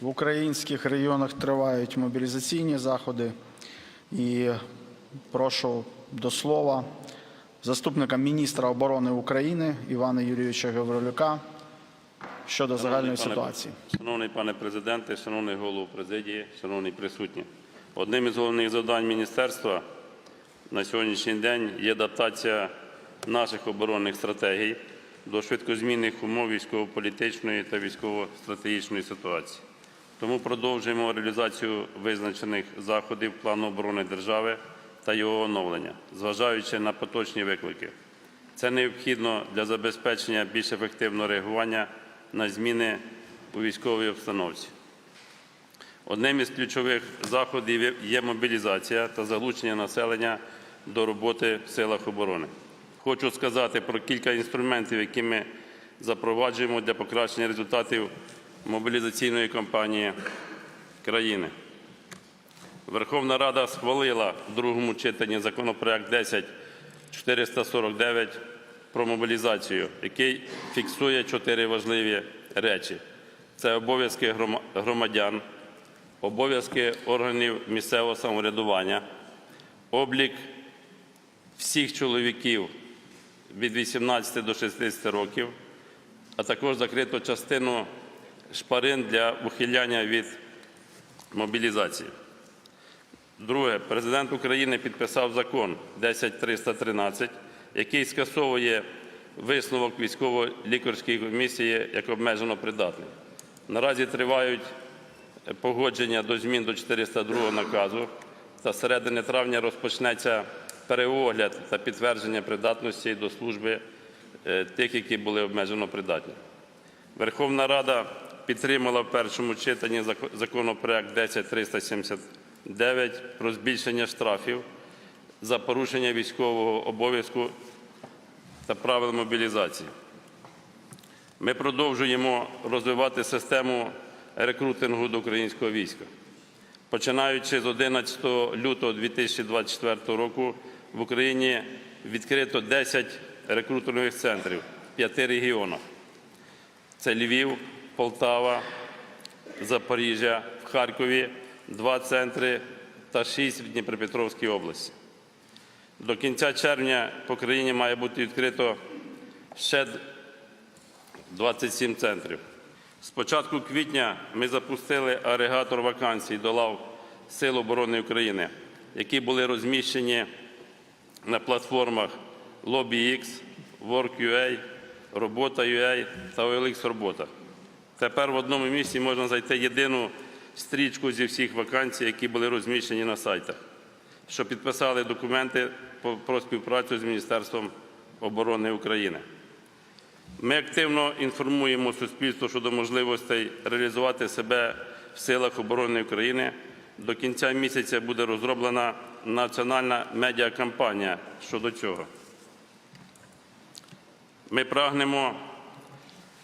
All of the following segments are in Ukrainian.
В українських регіонах тривають мобілізаційні заходи. І прошу до слова заступника міністра оборони України Івана Юрійовича Гаврилюка щодо загальної Шановний пане- ситуації. Шановний пане президенте, шановний голову президії, шановні присутні. Одним із головних завдань міністерства на сьогоднішній день є адаптація наших оборонних стратегій до швидкозмінних умов військово-політичної та військово-стратегічної ситуації. Тому продовжуємо реалізацію визначених заходів плану оборони держави та його оновлення, зважаючи на поточні виклики. Це необхідно для забезпечення більш ефективного реагування на зміни у військовій обстановці. Одним із ключових заходів є- мобілізація та залучення населення до роботи в силах оборони. Хочу сказати про кілька інструментів, які ми запроваджуємо для покращення результатів мобілізаційної кампанії країни. Верховна Рада схвалила в другому читанні законопроект 10449 про мобілізацію, який фіксує чотири важливі речі: це обов'язки громадян, обов'язки органів місцевого самоврядування, облік всіх чоловіків від 18 до 60 років, а також закрито частину шпарин для ухиляння від мобілізації. Друге, президент України підписав закон 10313, який скасовує висновок військово-лікарської комісії як обмежено придатний. Наразі тривають погодження до змін до 402 наказу, та середини травня розпочнеться переогляд та підтвердження придатності до служби е, тих, які були обмежено придатні. Верховна Рада підтримала в першому читанні зак- законопроект 10379 про збільшення штрафів за порушення військового обов'язку та правил мобілізації. Ми продовжуємо розвивати систему рекрутингу до українського війська. Починаючи з 11 лютого 2024 року в Україні відкрито 10 рекрутерних центрів в п'яти регіонах. Це Львів, Полтава, Запоріжжя, в Харкові, два центри та шість в Дніпропетровській області. До кінця червня по країні має бути відкрито ще 27 центрів. З початку квітня ми запустили агрегатор вакансій до лав Сил оборони України, які були розміщені на платформах LobbyX, Work.ua, Робота.ua та OLX Робота. Тепер в одному місці можна знайти єдину стрічку зі всіх вакансій, які були розміщені на сайтах, що підписали документи про співпрацю з Міністерством оборони України. Ми активно інформуємо суспільство щодо можливостей реалізувати себе в силах оборони України. До кінця місяця буде розроблена національна медіакампанія щодо цього. Ми прагнемо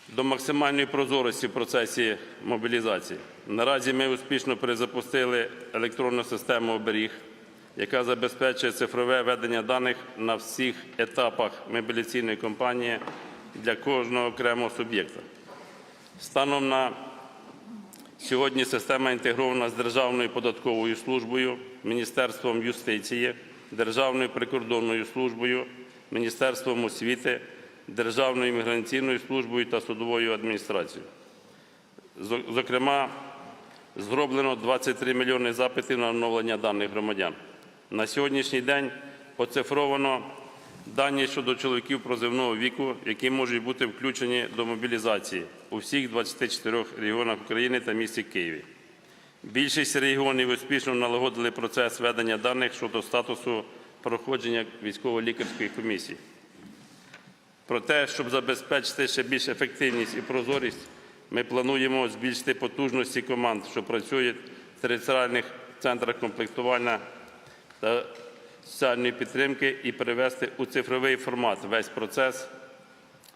до максимальної прозорості в процесі мобілізації. Наразі ми успішно перезапустили електронну систему оберіг, яка забезпечує цифрове ведення даних на всіх етапах мобілізаційної кампанії для кожного окремого суб'єкта. Станом на сьогодні система інтегрована з Державною податковою службою, Міністерством юстиції, Державною прикордонною службою, Міністерством освіти, Державною міграційною службою та судовою адміністрацією. Зокрема, зроблено 23 мільйони запитів на оновлення даних громадян. На сьогоднішній день оцифровано дані щодо чоловіків прозивного віку, які можуть бути включені до мобілізації у всіх 24 регіонах України та місті Києві. Більшість регіонів успішно налагодили процес ведення даних щодо статусу проходження військово-лікарської комісії. Про те, щоб забезпечити ще більш ефективність і прозорість, ми плануємо збільшити потужності команд, що працюють в територіальних центрах комплектування та соціальної підтримки, і перевести у цифровий формат весь процес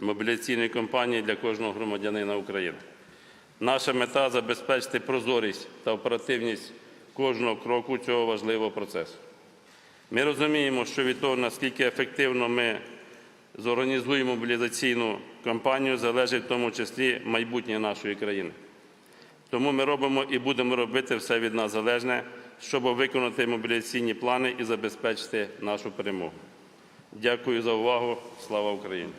мобілізаційної кампанії для кожного громадянина України. Наша мета забезпечити прозорість та оперативність кожного кроку цього важливого процесу. Ми розуміємо, що від того, наскільки ефективно ми зорганізуємо мобілізаційну кампанію, залежить в тому числі майбутнє нашої країни. Тому ми робимо і будемо робити все від нас залежне, щоб виконати мобілізаційні плани і забезпечити нашу перемогу. Дякую за увагу. Слава Україні!